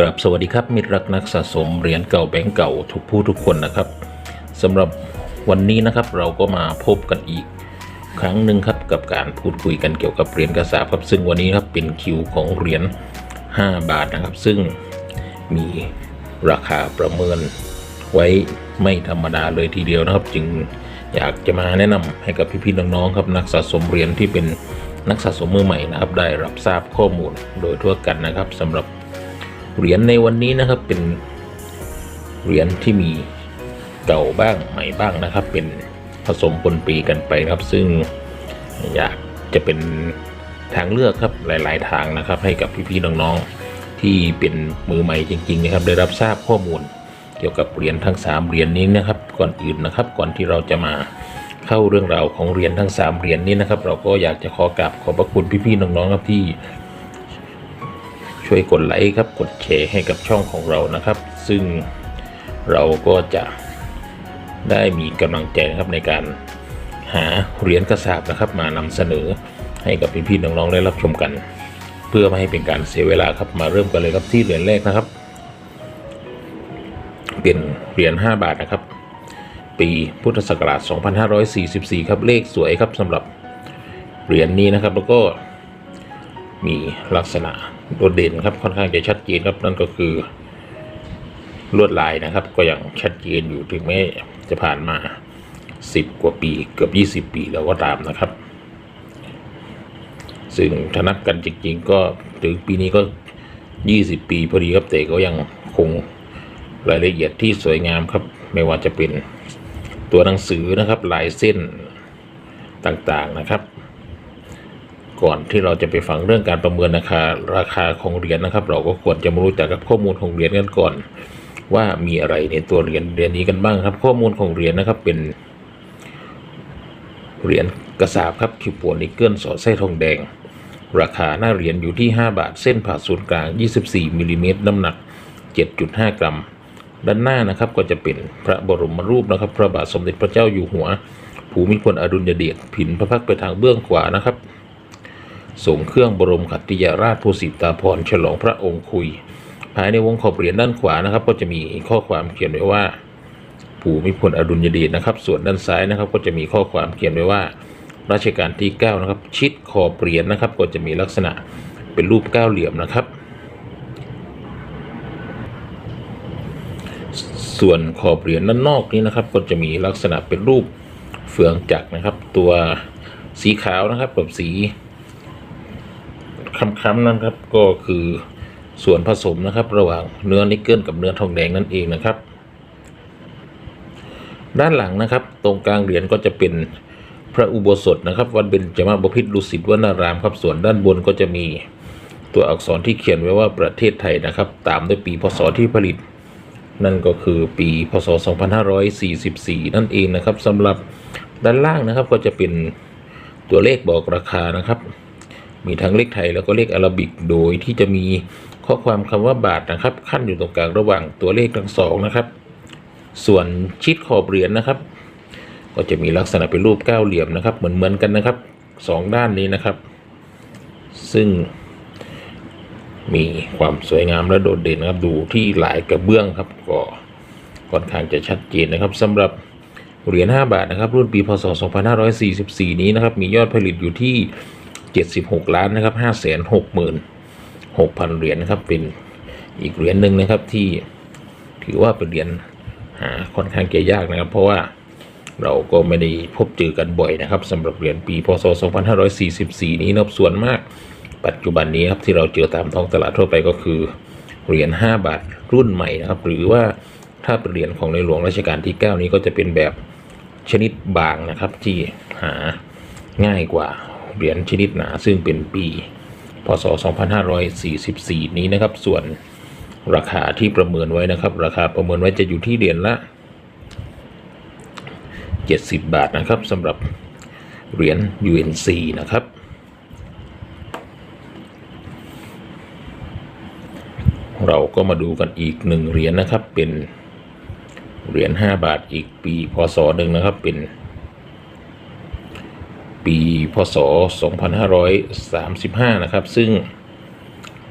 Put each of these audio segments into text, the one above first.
กราบสวัสดีครับ มิตรรักนักสะสมเหรียญเก่าแบงก์เก่าทุกผู้ทุกคนนะครับสำหรับวันนี้นะครับเราก็มาพบกันอีก ครั้งหนึ่งครับกับการพูดคุยกันเกี่ยวกับเหรียญกระสาครับซึ่งวันนี้ครับเป็นคิวของเหรียญ5 บาทนะครับ ซึ่งมีราคาประเมินไว้ไม่ธรรมดาเลยทีเดียวนะครับ จึงอยากจะมาแนะนำให้กับพี่ๆน้องๆครับนักสะสมเหรียญที่เป็นนักสะสมมือใหม่นะครับ ได้รับทราบข้อมูลโดยทั่วกันนะครับสำหรับ เหรียญในวันนี้นะครับเป็นเหรียญที่มีเก่าบ้างใหม่บ้างนะครับ เป็นผสมปนปีกันไปครับ ซึ่งอยากจะเป็นทางเลือกครับหลาย ๆ ทางนะครับ ให้กับพี่ ๆ น้อง ๆ ที่เป็นมือใหม่จริง ๆ นะครับ ได้รับทราบข้อมูล เกี่ยวกับเหรียญทั้ง 3เหรียญนี้นะครับ ก่อนอื่นนะครับ ก่อนที่เราจะมาเข้าเรื่องราวของเหรียญทั้ง 3เหรียญนี้นะครับ เราก็อยากจะขอกราบขอบพระคุณพี่ ๆ น้อง ๆ ครับที่ ช่วยกดไลค์ครับกดแชร์ให้กับช่องของเรานะครับ ซึ่งเราก็จะได้มีกำลังใจนะครับในการหาเหรียญกระสาบนะครับ มานำเสนอให้กับพี่ๆน้องๆได้รับชมกัน เพื่อไม่ให้เป็นการเสียเวลาครับมาเริ่มกันเลยครับที่เหรียญแรกนะครับ เป็นเหรียญ5บาทนะครับ ปีพุทธศักราช 2544 ครับเลขสวยครับสำหรับเหรียญนี้นะครับแล้วก็มีลักษณะ โดดเด่นครับค่อนข้างจะชัดเจนครับนั่นก็คือลวดลายนะครับ ก็ยังชัดเจนอยู่ถึงแม้จะผ่านมา 10 กว่าปีเกือบ 20 ปีแล้วก็ตามนะครับ ซึ่งถ้านับกันจริงๆ ก็ถึงปีนี้ก็ 20 ปีพอดีครับแต่ก็ยังคงรายละเอียดที่สวยงามครับ ไม่ว่าจะเป็นตัวหนังสือนะครับลายเส้นต่างๆนะครับ ก่อนที่เราจะไปฟังเรื่องการประเมินราคาราคาของเหรียญนะครับ เราก็ควรจะมารู้จักกับข้อมูลของเหรียญกันก่อน ว่ามีอะไรในตัวเหรียญเหรียญนี้กันบ้างครับ ข้อมูลของเหรียญนะครับเป็นเหรียญกระสาบครับคิวปวนนิกเกิลสอดไส้ทองแดง ราคาหน้าเหรียญอยู่ที่ 5 บาท เส้นผ่าศูนย์กลาง 24มิลลิเมตรน้ำหนัก 7.5 กรัม ด้านหน้านะครับก็จะเป็นพระบรมรูปนะครับ พระบาทสมเด็จพระเจ้าอยู่หัว ภูมิพลอดุลยเดชผินพระพักตร์ไปทางเบื้องขวานะครับ ส่งเครื่องบรมขัตติยราชภูสิตาพรฉลองพระองค์คุย ภายในวงขอบเหรียญด้านขวานะครับ ก็จะมีข้อความเขียนไว้ว่าภูมิพลอดุลยเดชนะครับ ส่วนด้านซ้ายนะครับ ก็จะมีข้อความเขียนไว้ว่ารัชกาลที่9นะครับ ชิดขอบเหรียญนะครับ ก็จะมีลักษณะเป็นรูปเก้าเหลี่ยมนะครับ ส่วนขอบเหรียญด้านนอกนี้นะครับ ก็จะมีลักษณะเป็นรูปเฟืองจักรนะครับ ตัวสีขาวนะครับกับสี ค้ำๆนั่นครับก็คือส่วนผสมนะครับ ระหว่างเนื้อนิกเกิลกับเนื้อทองแดงนั่นเองนะครับ ด้านหลังนะครับ ตรงกลางเหรียญก็จะเป็นพระอุโบสถนะครับวัดเบญจมาบพิตรดุสิตวนารามครับส่วนด้านบนก็จะมีตัวอักษรที่เขียนไว้ว่าประเทศไทยนะครับ ตามด้วยปีพศที่ผลิต นั่นก็คือปีพศ 2544 นั่นเองนะครับสำหรับด้านล่างนะครับก็จะเป็นตัวเลขบอกราคานะครับ มีทั้งเลขไทยแล้วก็เลขอาราบิก โดยที่จะมีข้อความคำว่าบาทนะครับ ขั้นอยู่ตรงกลางระหว่างตัวเลขทั้งสองนะครับ ส่วนชิดขอบเหรียญนะครับ ก็จะมีลักษณะเป็นรูปเก้าเหลี่ยมนะครับ เหมือนเหมือนกันนะครับสองด้านนี้นะครับ ซึ่งมีความสวยงามและโดดเด่นนะครับ ดูที่หลายกระเบื้องครับก็ค่อนข้างจะชัดเจนนะครับสำหรับเหรียญ5บาทนะครับ รุ่นปีพศ2544 นี้นะครับ มียอดผลิตอยู่ที่ 76 ล้านนะครับ566,000 เหรียญนะครับ เป็นอีกเหรียญหนึ่งนะครับที่ถือว่าเป็นเหรียญหาค่อนข้างจะยากนะครับ เพราะว่าเราก็ไม่ได้พบเจอกันบ่อยนะครับสำหรับเหรียญปีพศ 2544 นี้นะครับส่วนมาก ปัจจุบันนี้ครับที่เราเจอตามท้องตลาดทั่วไปก็คือเหรียญ5บาทรุ่นใหม่นะครับ หรือว่าถ้าเป็นเหรียญของในหลวงรัชกาลที่ 9 นี้ก็จะเป็นแบบชนิดบางนะครับที่หาง่ายกว่า เหรียญชนิดหนาซึ่งเป็นปี พศ 2544 นี้นะครับ ส่วนราคาที่ประเมินไว้นะครับ ราคาประเมินไว้จะอยู่ที่เหรียญละ 70 บาทนะครับสำหรับเหรียญ UNC นะครับเราก็มาดูกันอีกหนึ่งเหรียญนะครับเป็นเหรียญ5บาทอีกปีพศหนึ่งนะครับเป็น ปีพศ 2535 นะครับ ซึ่ง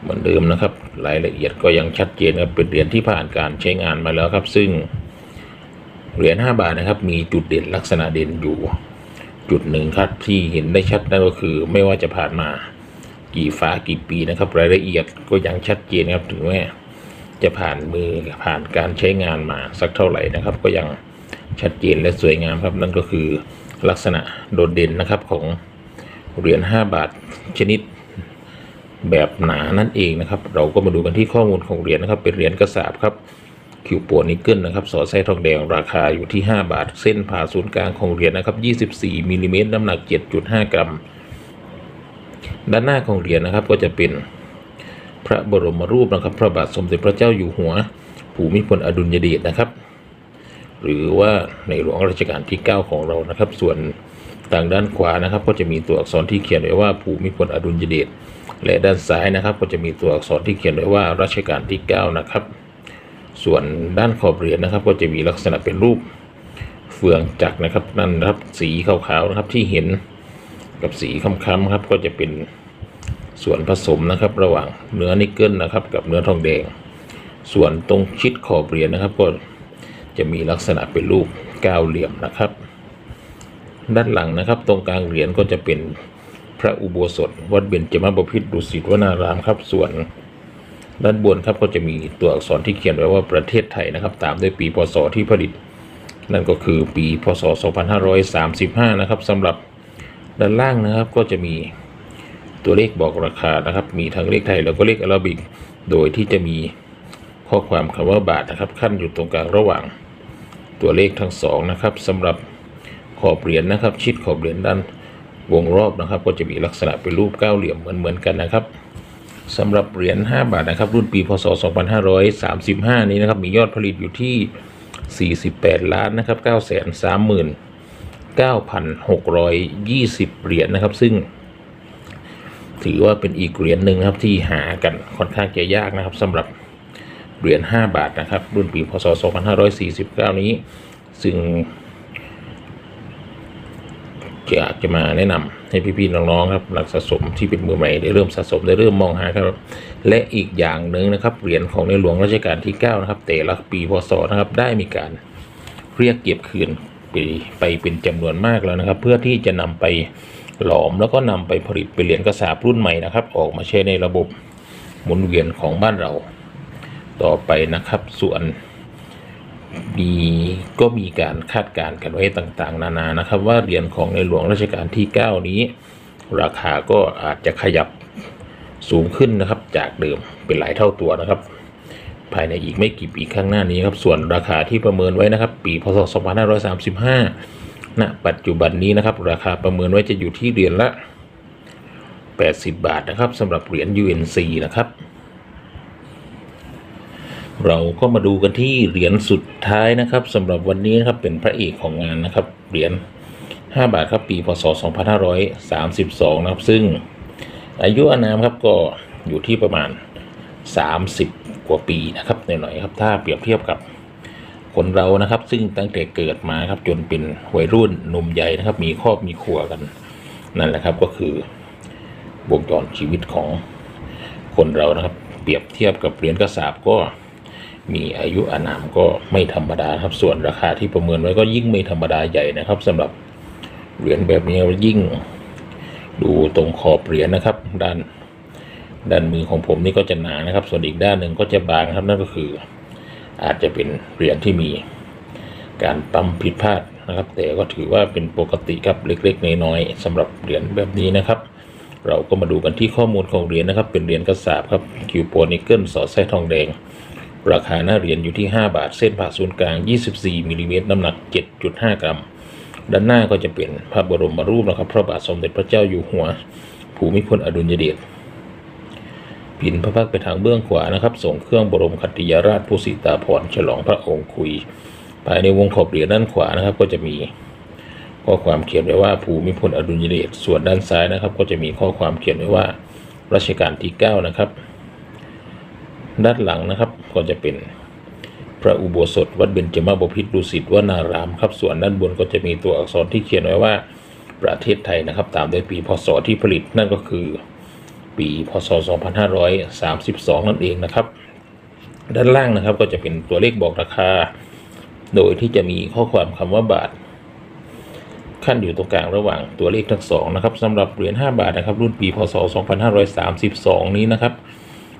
เหมือนเดิมนะครับ รายละเอียดก็ยังชัดเจนครับเป็นเหรียญที่ผ่านการใช้งานมาแล้วครับ ซึ่งเหรียญ5บาทนะครับ มีจุดเด่นลักษณะเด่นอยู่ จุดหนึ่งครับที่เห็นได้ชัดนั่นก็คือ ไม่ว่าจะผ่านมากี่ฟ้ากี่ปีนะครับ รายละเอียดก็ยังชัดเจนครับถึงแม้จะผ่านมือผ่านการใช้งานมาสักเท่าไหร่นะครับ ก็ยังชัดเจนและสวยงามครับนั่นก็คือ ลักษณะโดดเด่นนะครับของเหรียญ5บาทชนิดแบบหนานั่นเองนะครับ เราก็มาดูกันที่ข้อมูลของเหรียญนะครับ เป็นเหรียญกระสาบครับคิวโปนิกเกิลนะครับสอดไส้ทองแดงราคาอยู่ที่ 5 บาท เส้นผ่าศูนย์กลางของเหรียญนะครับ 24มิลลิเมตรน้ำหนัก 7.5 กรัม ด้านหน้าของเหรียญนะครับก็จะเป็นพระบรมรูปนะครับ พระบาทสมเด็จพระเจ้าอยู่หัว ภูมิพลอดุลยเดชนะครับ หรือว่าในหลวงรัชกาลที่ 9 ของเรานะครับ ส่วนทางด้านขวานะครับ ก็จะมีตัวอักษรที่เขียนไว้ว่าภูมิพลอดุลยเดชและด้านซ้ายนะครับ ก็จะมีตัวอักษรที่เขียนไว้ว่ารัชกาลที่ 9 นะครับ ส่วนด้านขอบเหรียญนะครับ ก็จะมีลักษณะเป็นรูปเฟืองจักรนะครับนั่นครับสีขาวๆนะครับที่เห็นกับสีค้ำๆครับก็จะเป็นส่วนผสมนะครับ ระหว่างเนื้อนิกเกิลนะครับ กับเนื้อทองแดง ส่วนตรงชิดขอบเหรียญนะครับก็ จะมีลักษณะเป็นรูปก้าวเหลี่ยมนะครับ ด้านหลังนะครับ ตรงกลางเหรียญก็จะเป็นพระอุโบสถ วัดเบญจมาบพิตรดุสิตวนารามครับ ส่วนด้านบนครับก็จะมีตัวอักษรที่เขียนไว้ว่าประเทศไทยนะครับ ตามด้วยปีพศที่ผลิต นั่นก็คือปีพศ 2535 นะครับสำหรับด้านล่างนะครับก็จะมีตัวเลขบอกราคานะครับ มีทั้งเลขไทยแล้วก็เลขอาราบิก โดยที่จะมีข้อความคำว่าบาทนะครับ ขั้นอยู่ตรงกลางระหว่าง ตัวเลขทั้งสองนะครับสำหรับขอบเหรียญนะครับ ชิดขอบเหรียญด้านวงรอบนะครับ ก็จะมีลักษณะเป็นรูปเก้าเหลี่ยมเหมือนๆกันนะครับสำหรับเหรียญ5บาทนะครับ รุ่นปีพศ 2535 นี้นะครับมียอดผลิตอยู่ที่ 48 ล้านนะครับ939,620 เหรียญนะครับ ซึ่ง ถือว่าเป็นอีกเหรียญหนึ่งนะครับที่หากันค่อนข้างจะยากนะครับสำหรับ เหรียญ5บาทนะครับ รุ่นปีพศ 2549 นี้ ซึ่งอยากจะมาแนะนำให้พี่ๆน้องๆครับนักสะสมที่เป็นมือใหม่ได้เริ่มสะสมได้เริ่มมองหาครับและอีกอย่างหนึ่งนะครับเหรียญของในหลวงรัชกาลที่9นะครับแต่ละปีพศนะครับได้มีการเรียกเก็บคืนไปไปเป็นจำนวนมากแล้วนะครับ เพื่อที่จะนำไปหลอมแล้วก็นำไปผลิตเป็นเหรียญกระสาบรุ่นใหม่นะครับ ออกมาใช้ในระบบหมุนเวียนของบ้านเรา ต่อไปนะครับ ส่วนมีก็มีการคาดการณ์กันไว้ต่างๆ นานานะครับ ว่าเหรียญของในหลวงรัชกาลที่ 9 นี้ ราคาก็อาจจะขยับสูงขึ้นนะครับ จากเดิมเป็นหลายเท่าตัวนะครับ ภายในอีกไม่กี่ปีข้างหน้านี้ครับ ส่วนราคาที่ประเมินไว้นะครับ ปีพศ 2535ณปัจจุบันนี้นะครับ ราคาประเมินไว้จะอยู่ที่เหรียญละ 80 บาทนะครับสำหรับเหรียญ UNC นะครับ เราก็มาดูกันที่เหรียญสุดท้ายนะครับสำหรับวันนี้นะครับเป็นพระเอกของงานนะครับเหรียญ5บาทครับปีพศ 2532 นะครับ ซึ่งอายุอานามครับก็อยู่ที่ประมาณ 30 กว่าปีนะครับหน่อยๆครับ ถ้าเปรียบเทียบกับคนเรานะครับ ซึ่งตั้งแต่เกิดมาครับจนเป็นวัยรุ่นหนุ่มใหญ่นะครับ มีครอบมีครัวกันนั่นแหละครับก็คือวงจรชีวิตของคนเรานะครับ เปรียบเทียบกับเหรียญกระสาบก็ มีอายุอานามก็ไม่ธรรมดาครับส่วนราคาที่ประเมินไว้ก็ยิ่งไม่ธรรมดาใหญ่นะครับสำหรับเหรียญแบบนี้ยิ่งดูตรงขอบเหรียญนะครับ ด้านด้านมือของผมนี่ก็จะหนานะครับ ส่วนอีกด้านหนึ่งก็จะบางครับนั่นก็คือ อาจจะเป็นเหรียญที่มีการปั๊มผิดพลาดนะครับ แต่ก็ถือว่าเป็นปกติครับเล็กๆน้อยๆสำหรับเหรียญแบบนี้นะครับ เราก็มาดูกันที่ข้อมูลของเหรียญนะครับ เป็นเหรียญกระสาบครับคิวโปนิกเกิลสอดไส้ทองแดง ราคาหน้าเหรียญอยู่ที่ 5 บาท เส้นผ่าศูนย์กลาง 24มิลลิเมตรน้ำหนัก 7.5 กรัม ด้านหน้าก็จะเป็นพระบรมรูปนะครับพระบาทสมเด็จพระเจ้าอยู่หัว ภูมิพลอดุลยเดชพินพระพักไปทางเบื้องขวานะครับ ส่งเครื่องบรมคัตติยราชผู้สีตาพรฉลองพระองค์คุย ภายในวงขอบเหรียญด้านขวานะครับ ก็จะมีข้อความเขียนไว้ว่าภูมิพลอดุลยเดชส่วนด้านซ้ายนะครับ ก็จะมีข้อความเขียนไว้ว่ารัชกาลที่ 9 นะครับ ด้านหลังนะครับก็จะเป็นพระอุโบสถวัดเบญจมาบพิตรดุสิตวนารามครับ ส่วนด้านบนก็จะมีตัวอักษรที่เขียนไว้ว่าประเทศไทยนะครับ ตามด้วยปีพศที่ผลิตนั่นก็คือ ปีพศ 2532 นั่นเองนะครับ ด้านล่างนะครับก็จะเป็นตัวเลขบอกราคา โดยที่จะมีข้อความคำว่าบาท ขั้นอยู่ตรงกลางระหว่างตัวเลขทั้งสองนะครับสำหรับเหรียญ5บาทนะครับ รุ่นปีพศ 2532 นี้นะครับ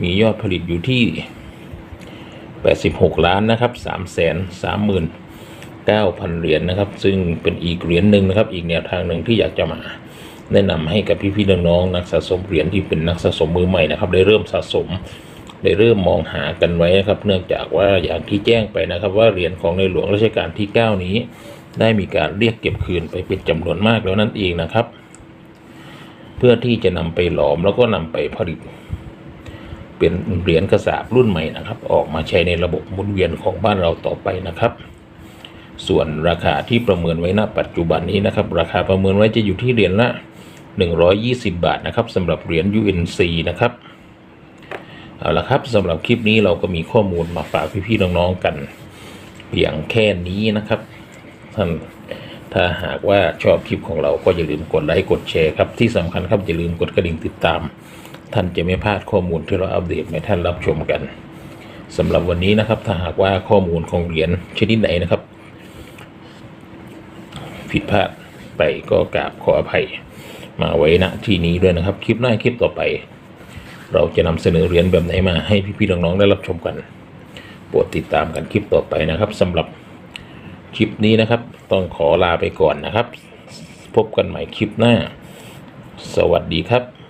มียอดผลิตอยู่ที่ 86 ล้านนะครับ3 3 3 9 0 0 0 เหรียญนะครับ ซึ่งเป็นอีกเหรียญหนึ่งนะครับ อีกแนวทางหนึ่งที่อยากจะมา แนะนำให้กับพี่ๆน้องๆนักสะสมเหรียญที่เป็นนักสะสมมือใหม่นะครับ ได้เริ่มสะสม ได้เริ่มมองหากันไว้นะครับ เนื่องจากว่าอย่างที่แจ้งไปนะครับ ว่าเหรียญของในหลวงรัชกาลที่ 9 นี้ ได้มีการเรียกเก็บคืนไปเป็นจำนวนมากแล้วนั่นเองนะครับ เพื่อที่จะนำไปหลอมแล้วก็นำไปผลิต เป็นเหรียญกระสาบรุ่นใหม่นะครับ ออกมาใช้ในระบบหมุนเวียนของบ้านเราต่อไปนะครับ ส่วนราคาที่ประเมินไว้ณปัจจุบันนี้นะครับ ราคาประเมินไว้จะอยู่ที่เหรียญละ 120 บาทนะครับสำหรับเหรียญ UNC นะครับเอาละครับสำหรับคลิปนี้เราก็มีข้อมูลมาฝากพี่ๆน้องๆกัน เพียงแค่นี้นะครับท่านถ้าหากว่าชอบคลิปของเราก็อย่าลืมกดไลค์กดแชร์ครับที่สำคัญครับอย่าลืมกดกระดิ่งติดตาม ท่านจะไม่พลาดข้อมูลที่เราอัปเดตให้ท่านรับชมกันสำหรับวันนี้นะครับ ถ้าหากว่าข้อมูลของเหรียญชนิดไหนนะครับ ผิดพลาดไปก็กราบขออภัย มาไว้ณที่นี้ด้วยนะครับ คลิปหน้าคลิปต่อไป เราจะนำเสนอเหรียญแบบไหนมาให้พี่ๆน้องๆได้รับชมกันโปรดติดตามกันคลิปต่อไปนะครับสำหรับคลิปนี้นะครับ ต้องขอลาไปก่อนนะครับ พบกันใหม่คลิปหน้า สวัสดีครับ